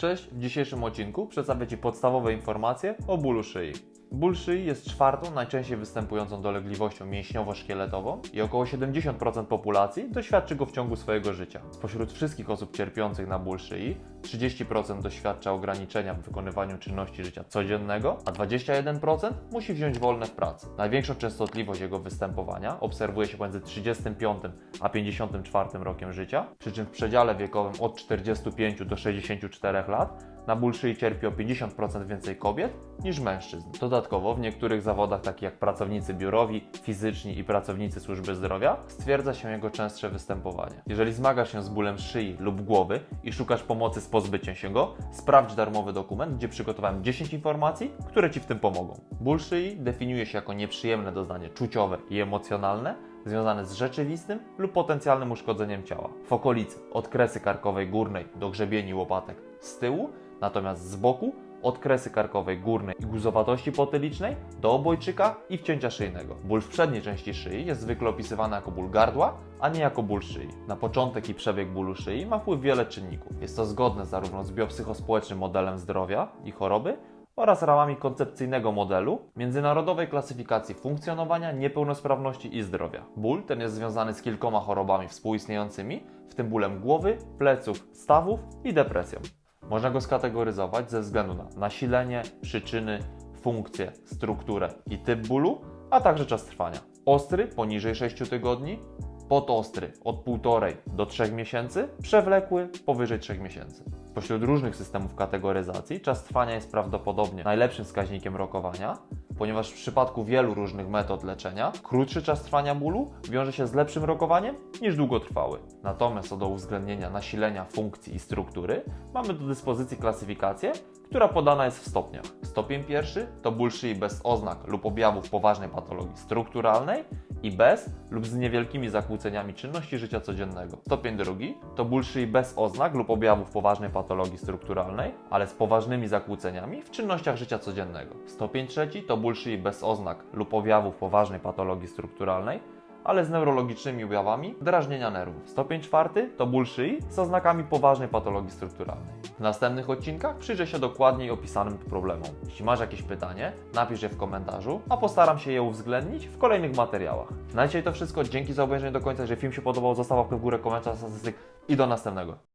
Cześć, w dzisiejszym odcinku przedstawię Ci podstawowe informacje o bólu szyi. Ból szyi jest czwartą najczęściej występującą dolegliwością mięśniowo-szkieletową i około 70% populacji doświadczy go w ciągu swojego życia. Spośród wszystkich osób cierpiących na ból szyi, 30% doświadcza ograniczenia w wykonywaniu czynności życia codziennego, a 21% musi wziąć wolne w pracy. Największą częstotliwość jego występowania obserwuje się między 35 a 54 rokiem życia, przy czym w przedziale wiekowym od 45 do 64 lat na ból szyi cierpi o 50% więcej kobiet niż mężczyzn. Dodatkowo w niektórych zawodach, takich jak pracownicy biurowi, fizyczni i pracownicy służby zdrowia, stwierdza się jego częstsze występowanie. Jeżeli zmagasz się z bólem szyi lub głowy i szukasz pomocy z pozbyciem się go, sprawdź darmowy dokument, gdzie przygotowałem 10 informacji, które Ci w tym pomogą. Ból szyi definiuje się jako nieprzyjemne doznanie czuciowe i emocjonalne, związane z rzeczywistym lub potencjalnym uszkodzeniem ciała. W okolicy od kresy karkowej górnej do grzebieni łopatek z tyłu, natomiast z boku od kresy karkowej górnej i guzowatości potylicznej do obojczyka i wcięcia szyjnego. Ból w przedniej części szyi jest zwykle opisywany jako ból gardła, a nie jako ból szyi. Na początek i przebieg bólu szyi ma wpływ wiele czynników. Jest to zgodne zarówno z biopsychospołecznym modelem zdrowia i choroby, oraz ramami koncepcyjnego modelu międzynarodowej klasyfikacji funkcjonowania, niepełnosprawności i zdrowia. Ból ten jest związany z kilkoma chorobami współistniejącymi, w tym bólem głowy, pleców, stawów i depresją. Można go skategoryzować ze względu na nasilenie, przyczyny, funkcję, strukturę i typ bólu, a także czas trwania. Ostry poniżej 6 tygodni, podostry od 1,5 do 3 miesięcy, przewlekły powyżej 3 miesięcy. Pośród różnych systemów kategoryzacji czas trwania jest prawdopodobnie najlepszym wskaźnikiem rokowania, ponieważ w przypadku wielu różnych metod leczenia krótszy czas trwania bólu wiąże się z lepszym rokowaniem niż długotrwały. Natomiast co do uwzględnienia nasilenia funkcji i struktury, mamy do dyspozycji klasyfikację, która podana jest w stopniach. Stopień pierwszy to ból szyi bez oznak lub objawów poważnej patologii strukturalnej i bez lub z niewielkimi zakłóceniami czynności życia codziennego. Stopień drugi to ból szyi bez oznak lub objawów poważnej patologii strukturalnej, ale z poważnymi zakłóceniami w czynnościach życia codziennego. Stopień trzeci to ból szyi bez oznak lub objawów poważnej patologii strukturalnej, ale z neurologicznymi objawami drażnienia nerwów. Stopień czwarty to ból szyi z oznakami poważnej patologii strukturalnej. W następnych odcinkach przyjrzę się dokładniej opisanym problemom. Jeśli masz jakieś pytanie, napisz je w komentarzu, a postaram się je uwzględnić w kolejnych materiałach. Na dzisiaj to wszystko, dzięki za obejrzenie do końca. Jeżeli film się podobał, zostaw łapkę w górę, komentarz, statystyk i do następnego.